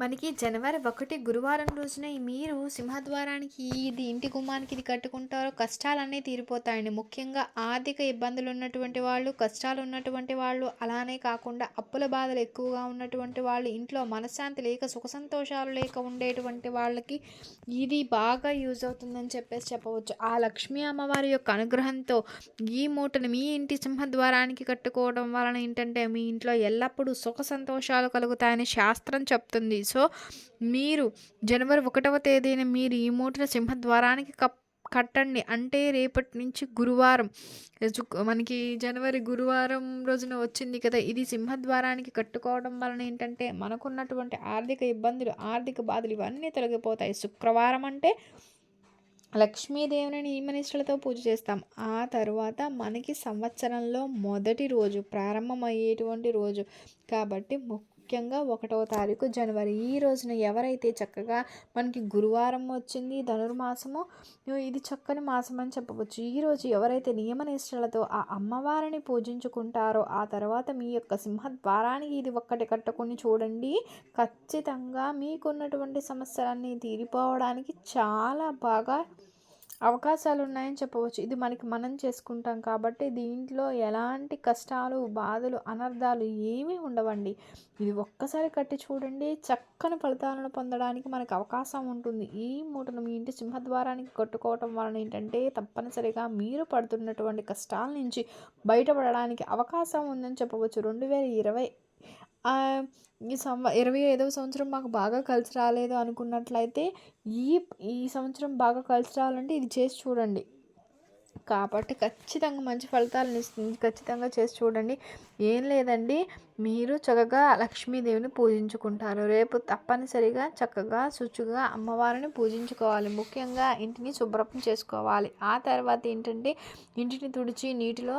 మనకి జనవరి ఒకటి గురువారం రోజున మీరు సింహద్వారానికి ఇది ఇంటి గుమ్మానికి ఇది కట్టుకుంటారో కష్టాలన్నీ తీరిపోతాయండి. ముఖ్యంగా ఆర్థిక ఇబ్బందులు ఉన్నటువంటి వాళ్ళు కష్టాలు ఉన్నటువంటి వాళ్ళు అలానే కాకుండా అప్పుల బాధలు ఎక్కువగా ఉన్నటువంటి వాళ్ళు ఇంట్లో మనశ్శాంతి లేక సుఖ సంతోషాలు లేక ఉండేటువంటి వాళ్ళకి ఇది బాగా యూజ్ అవుతుందని చెప్పేసి చెప్పవచ్చు. ఆ లక్ష్మీ అమ్మవారి యొక్క అనుగ్రహంతో ఈ మూటను మీ ఇంటి సింహద్వారానికి కట్టుకోవడం వలన ఏంటంటే మీ ఇంట్లో ఎల్లప్పుడూ సుఖ సంతోషాలు కలుగుతాయని శాస్త్రం చెప్తుంది. సో మీరు జనవరి ఒకటవ తేదీన మీరు ఈ మూటను సింహద్వారానికి కప్ కట్టండి. అంటే రేపటి నుంచి గురువారం. మనకి జనవరి గురువారం రోజున వచ్చింది కదా ఇది సింహద్వారానికి కట్టుకోవడం వలన ఏంటంటే మనకున్నటువంటి ఆర్థిక ఇబ్బందులు ఆర్థిక బాధలు ఇవన్నీ తొలగిపోతాయి. శుక్రవారం అంటే లక్ష్మీదేవిని నియమనిష్టలతో పూజ చేస్తాం. ఆ తర్వాత మనకి సంవత్సరంలో మొదటి రోజు ప్రారంభమయ్యేటువంటి రోజు. కాబట్టి ముఖ్యంగా ఒకటవ తారీఖు జనవరి. ఈ రోజున ఎవరైతే చక్కగా మనకి గురువారం వచ్చింది ధనుర్మాసము ఇది చక్కని మాసం అని చెప్పవచ్చు. ఈరోజు ఎవరైతే నియమనిష్టలతో ఆ అమ్మవారిని పూజించుకుంటారో ఆ తర్వాత మీ యొక్క సింహద్వారానికి ఇది ఒక్కటి కట్టుకొని చూడండి. ఖచ్చితంగా మీకున్నటువంటి సమస్యలన్నీ తీరిపోవడానికి చాలా బాగా అవకాశాలు ఉన్నాయని చెప్పవచ్చు. ఇది మనకి మనం చేసుకుంటాం కాబట్టి దీంట్లో ఎలాంటి కష్టాలు బాధలు అనర్థాలు ఏమీ ఉండవండి. ఇది ఒక్కసారి కట్టి చూడండి చక్కని ఫలితాలను పొందడానికి మనకు అవకాశం ఉంటుంది. ఈ మూటను మీ ఇంటి సింహద్వారానికి కట్టుకోవటం వలన ఏంటంటే తప్పనిసరిగా మీరు పడుతున్నటువంటి కష్టాల నుంచి బయటపడడానికి అవకాశం ఉందని చెప్పవచ్చు. రెండు వేల ఇరవై ఈ సంవ ఇరవై ఐదవ సంవత్సరం మాకు బాగా కలిసి రాలేదు అనుకున్నట్లయితే ఈ ఈ సంవత్సరం బాగా కలిసి రావాలంటే ఇది చేసి చూడండి. కాబట్టి ఖచ్చితంగా మంచి ఫలితాలను ఇస్తుంది. ఖచ్చితంగా చేసి చూడండి. ఏం లేదండి. మీరు చక్కగా లక్ష్మీదేవిని పూజించుకుంటారు. రేపు తప్పనిసరిగా చక్కగా శుచిగా అమ్మవారిని పూజించుకోవాలి. ముఖ్యంగా ఇంటిని శుభ్రం చేసుకోవాలి. ఆ తర్వాత ఏంటంటే ఇంటిని తుడిచి నీటిలో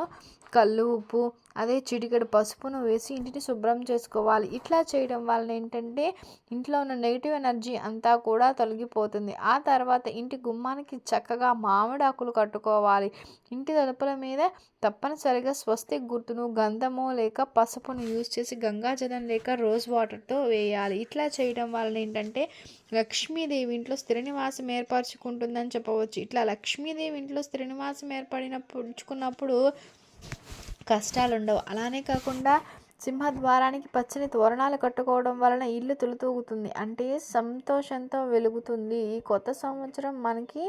కళ్ళు ఉప్పు అదే చిటికెడు పసుపును వేసి ఇంటిని శుభ్రం చేసుకోవాలి. ఇట్లా చేయడం వలన ఏంటంటే ఇంట్లో ఉన్న నెగిటివ్ ఎనర్జీ అంతా కూడా తొలగిపోతుంది. ఆ తర్వాత ఇంటి గుమ్మానికి చక్కగా మామిడి ఆకులు కట్టుకోవాలి. ఇంటి తలుపుల మీద తప్పనిసరిగా స్వస్తి గుర్తును గంధము లేక పసుపును యూజ్ చేసి గంగాజలం లేక రోజ్ వాటర్తో వేయాలి. ఇట్లా చేయడం వలన ఏంటంటే లక్ష్మీదేవి ఇంట్లో స్థిర నివాసం ఏర్పరచుకుంటుందని చెప్పవచ్చు. ఇట్లా లక్ష్మీదేవి ఇంట్లో స్థిర నివాసం ఏర్పడినప్పుడు కష్టాలు ఉండవు అలానే కాకుండా సింహద్వారానికి పచ్చని తోరణాలు కట్టుకోవడం వలన ఇల్లు తులుతూగుతుంది. అంటే సంతోషంతో వెలుగుతుంది. ఈ కొత్త సంవత్సరం మనకి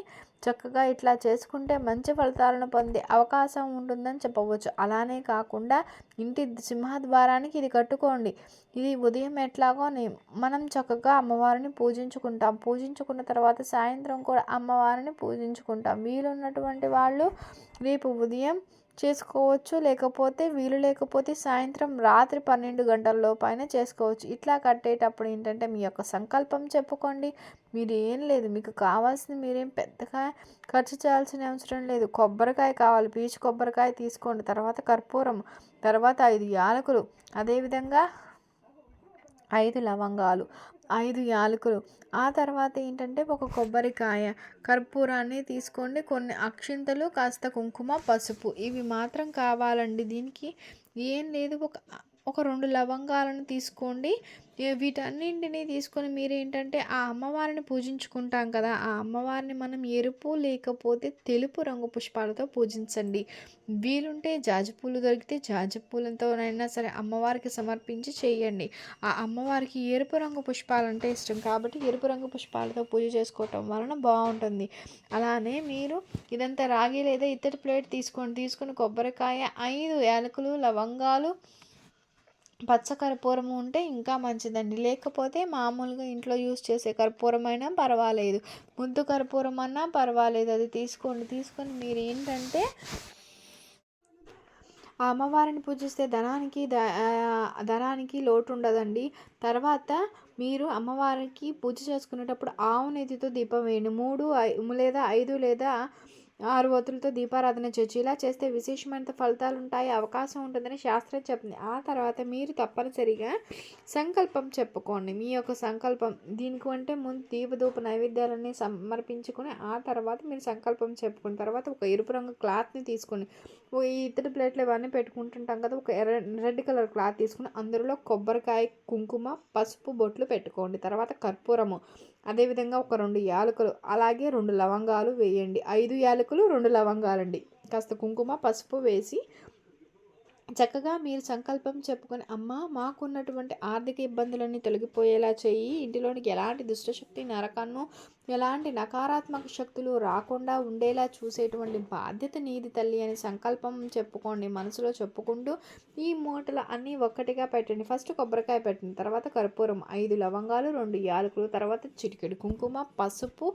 చక్కగా ఇట్లా చేసుకుంటే మంచి ఫలితాలను పొందే అవకాశం ఉంటుందని చెప్పవచ్చు. అలానే కాకుండా ఇంటి సింహద్వారానికి ఇది కట్టుకోండి. ఇది ఉదయం ఎట్లాగో మనం చక్కగా అమ్మవారిని పూజించుకుంటాం. పూజించుకున్న తర్వాత సాయంత్రం కూడా అమ్మవారిని పూజించుకుంటాం. వీలున్నటువంటి వాళ్ళు రేపు ఉదయం చేసుకోవచ్చు. లేకపోతే వీలు లేకపోతే సాయంత్రం రాత్రి పన్నెండు గంటల లోపైన చేసుకోవచ్చు. ఇట్లా కట్టేటప్పుడు ఏంటంటే మీ యొక్క సంకల్పం చెప్పుకోండి. మీరు ఏం లేదు. మీకు కావాల్సింది మీరేం పెద్దగా ఖర్చు చేయాల్సిన అవసరం లేదు. కొబ్బరికాయ కావాలి. పీచు కొబ్బరికాయ తీసుకోండి. తర్వాత కర్పూరం తర్వాత ఐదు యాలకులు అదేవిధంగా ఐదు లవంగాలు. ఐదు యాలకులు. ఆ తర్వాత ఏంటంటే ఒక కొబ్బరికాయ కర్పూరాన్ని తీసుకోండి. కొన్ని అక్షింతలు కాస్త కుంకుమ పసుపు. ఇవి మాత్రం కావాలండి. దీనికి ఏం లేదు. ఒక ఒక రెండు లవంగాలను తీసుకోండి. వీటన్నింటినీ తీసుకొని మీరు ఏంటంటే ఆ అమ్మవారిని పూజించుకుంటాం కదా ఆ అమ్మవారిని మనం ఎరుపు లేకపోతే తెలుపు రంగు పుష్పాలతో పూజించండి. వీలుంటే జాజిపూలు దొరికితే జాజిపూలతోనైనా సరే అమ్మవారికి సమర్పించి చేయండి. ఆ అమ్మవారికి ఎరుపు రంగు పుష్పాలంటే ఇష్టం కాబట్టి ఎరుపు రంగు పుష్పాలతో పూజ చేసుకోవటం వలన బాగుంటుంది. అలానే మీరు ఇదంతా రాగి లేదా ఇత్తడి ప్లేట్ తీసుకోండి. తీసుకుని కొబ్బరికాయ ఐదు యాలకులు లవంగాలు పచ్చ కర్పూరం ఉంటే ఇంకా మంచిదండి. లేకపోతే మామూలుగా ఇంట్లో యూస్ చేసే కర్పూరం అయినా పర్వాలేదు. ముద్దు కర్పూరం అన్నా పర్వాలేదు. అది తీసుకోండి తీసుకొని మీరు ఏంటంటే ఆ అమ్మవారిని పూజిస్తే ధనానికి ద ధనానికి లోటు ఉండదండి తర్వాత మీరు అమ్మవారికి పూజ చేసుకునేటప్పుడు ఆవు నెయ్యితో దీపం వేయండి. మూడు ఐ- లేదా ఐదు లేదా ఆరు ఒత్తులతో దీపారాధన చేయొచ్చు ఇలా చేస్తే విశేషమైన ఫలితాలు ఉంటాయి అవకాశం ఉంటుందని శాస్త్రం చెప్పింది ఆ తర్వాత మీరు తప్పనిసరిగా సంకల్పం చెప్పుకోండి. మీ యొక్క సంకల్పం దీనికి అంటే ముందు దీపధూప నైవేద్యాలన్నీ సమర్పించుకొని ఆ తర్వాత మీరు సంకల్పం చెప్పుకున్న తర్వాత ఒక ఎరుపు రంగు క్లాత్ని తీసుకొని ఓ ఈ ఇతడి ప్లేట్లు ఇవన్నీ పెట్టుకుంటుంటాం కదా ఒక ఎర్ర రెడ్ కలర్ క్లాత్ తీసుకుని అందులో కొబ్బరికాయ కుంకుమ పసుపు బొట్లు పెట్టుకోండి. తర్వాత కర్పూరము అదేవిధంగా ఒక రెండు యాలకులు అలాగే రెండు లవంగాలు వేయండి. ఐదు యాలకులు రెండు లవంగాలండి. కాస్త కుంకుమ పసుపు వేసి చక్కగా మీరు సంకల్పం చెప్పుకొని అమ్మ మాకున్నటువంటి ఆర్థిక ఇబ్బందులన్నీ తొలగిపోయేలా చేయి. ఇంటిలోనికి ఎలాంటి దుష్టశక్తి నరకన్ను ఎలాంటి నకారాత్మక శక్తులు రాకుండా ఉండేలా చూసేటువంటి బాధ్యత నీది తల్లి అని సంకల్పం చెప్పుకోండి మనసులో చెప్పుకుంటూ ఈ మూటలు అన్నీ ఒక్కటిగా పెట్టండి. ఫస్ట్ కొబ్బరికాయ పెట్టండి తర్వాత కర్పూరం ఐదు లవంగాలు రెండు యాలకులు తర్వాత చిటికెడు కుంకుమ పసుపు.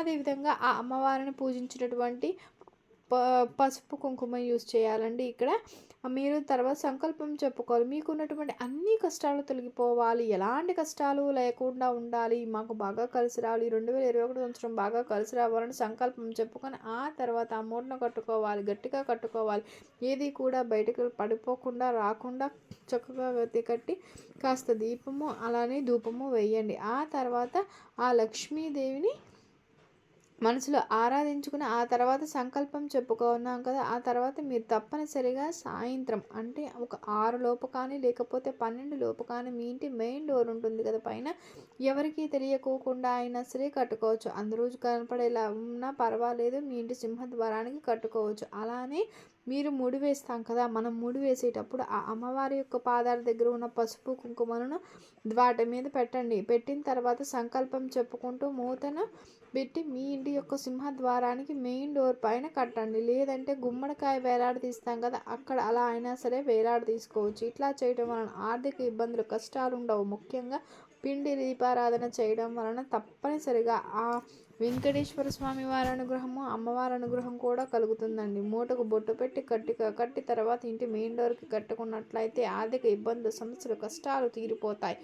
అదేవిధంగా ఆ అమ్మవారిని పూజించినటువంటి పసుపు కుంకుమ యూస్ చేయాలండి ఇక్కడ. మీరు తర్వాత సంకల్పం చెప్పుకోవాలి. మీకు ఉన్నటువంటి అన్ని కష్టాలు తొలగిపోవాలి. ఎలాంటి కష్టాలు లేకుండా ఉండాలి. మాకు బాగా కలిసి రావాలి. రెండు వేల ఇరవై ఒకటి సంవత్సరం బాగా కలిసి రావాలని సంకల్పం చెప్పుకొని ఆ తర్వాత ఆ మూటను కట్టుకోవాలి. గట్టిగా కట్టుకోవాలి. ఏది కూడా బయటకు పడిపోకుండా రాకుండా చక్కగా గతి కట్టి కాస్త దీపము అలానే ధూపము వేయండి. ఆ తర్వాత ఆ లక్ష్మీదేవిని మనసులో ఆరాధించుకుని ఆ తర్వాత సంకల్పం చెప్పుకున్నాం కదా ఆ తర్వాత మీరు తప్పనిసరిగా సాయంత్రం అంటే ఒక ఆరు లోపు కానీ లేకపోతే పన్నెండు లోపు కానీ మీ ఇంటి మెయిన్ డోర్ ఉంటుంది కదా పైన ఎవరికి తెలియకోకుండా అయినా సరే కట్టుకోవచ్చు. రోజు కనపడేలా ఉన్నా పర్వాలేదు మీ ఇంటి సింహద్వారానికి కట్టుకోవచ్చు. అలానే మీరు ముడి వేస్తాం కదా మనం ముడి వేసేటప్పుడు ఆ అమ్మవారి యొక్క పాదాల దగ్గర ఉన్న పసుపు కుంకుమలను వాటి మీద పెట్టండి. పెట్టిన తర్వాత సంకల్పం చెప్పుకుంటూ మూతను పెట్టి మీ ఇంటి యొక్క సింహద్వారానికి మెయిన్ డోర్ పైన కట్టండి. లేదంటే గుమ్మడికాయ వేలాడ తీస్తాం కదా అక్కడ అలా అయినా సరే వేలాడ తీసుకోవచ్చు. ఇట్లా చేయడం వలన ఆర్థిక ఇబ్బందులు కష్టాలు ఉండవు. ముఖ్యంగా పిండి దీపారాధన చేయడం వలన తప్పనిసరిగా ఆ వెంకటేశ్వర స్వామి వారి అనుగ్రహము అమ్మవారి అనుగ్రహం కూడా కలుగుతుందండి. మూటకు బొట్టు పెట్టి కట్టి కట్టి తర్వాత ఇంటి మెయిన్ డోర్కి కట్టుకున్నట్లయితే ఆర్థిక ఇబ్బందులు సమస్యలు కష్టాలు తీరిపోతాయి.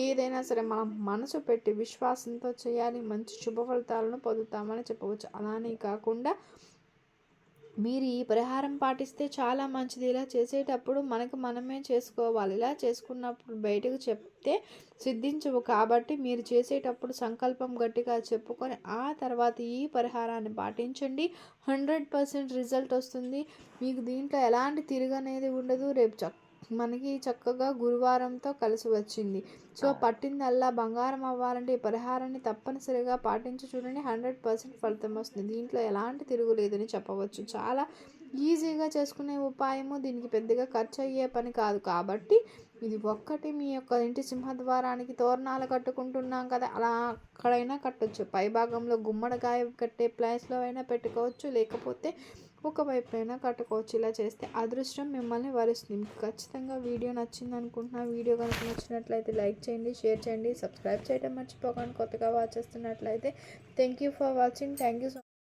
ఏదైనా సరే మనం మనసు పెట్టి విశ్వాసంతో చేయాలి మంచి శుభ ఫలితాలను పొందుతామని చెప్పవచ్చు. అలానే కాకుండా మీరు ఈ పరిహారం పాటిస్తే చాలా మంచిది. ఇలా చేసేటప్పుడు మనకు మనమే చేసుకోవాలి. ఇలా చేసుకున్నప్పుడు బయటకు చెప్తే సిద్ధించవు. కాబట్టి మీరు చేసేటప్పుడు సంకల్పం గట్టిగా చెప్పుకొని ఆ తర్వాత ఈ పరిహారాన్ని పాటించండి. హండ్రెడ్ పర్సెంట్ రిజల్ట్ వస్తుంది. మీకు దీంట్లో ఎలాంటి తిరగనేది ఉండదు. రేపు చక్క మనకి చక్కగా గురువారంతో కలిసి వచ్చింది. సో పట్టిందల్లా బంగారం అవ్వాలంటే ఈ పరిహారాన్ని తప్పనిసరిగా పాటించి చూడండి. హండ్రెడ్ పర్సెంట్ ఫలితం వస్తుంది. దీంట్లో ఎలాంటి తిరుగులేదని చెప్పవచ్చు. చాలా ఈజీగా చేసుకునే ఉపాయము దీనికి పెద్దగా ఖర్చు అయ్యే పని కాదు. కాబట్టి ఇది ఒక్కటి మీ యొక్క ఇంటి సింహద్వారానికి తోరణాలు కట్టుకుంటున్నాం కదా. అలా అక్కడైనా కట్టొచ్చు. పైభాగంలో గుమ్మడికాయ కట్టే ప్లేస్లో అయినా పెట్టుకోవచ్చు. లేకపోతే ఒకవైపు అయినా కట్టుకోవచ్చు. ఇలా చేస్తే అదృష్టం మిమ్మల్ని వరిస్తుంది. మీకు ఖచ్చితంగా వీడియో నచ్చింది అనుకుంటున్నా. వీడియో కనుక నచ్చినట్లయితే లైక్ చేయండి షేర్ చేయండి సబ్స్క్రైబ్ చేయడం మర్చిపోకండి. కొత్తగా వాచ్ చేస్తున్నట్లయితే thank you for watching thank you so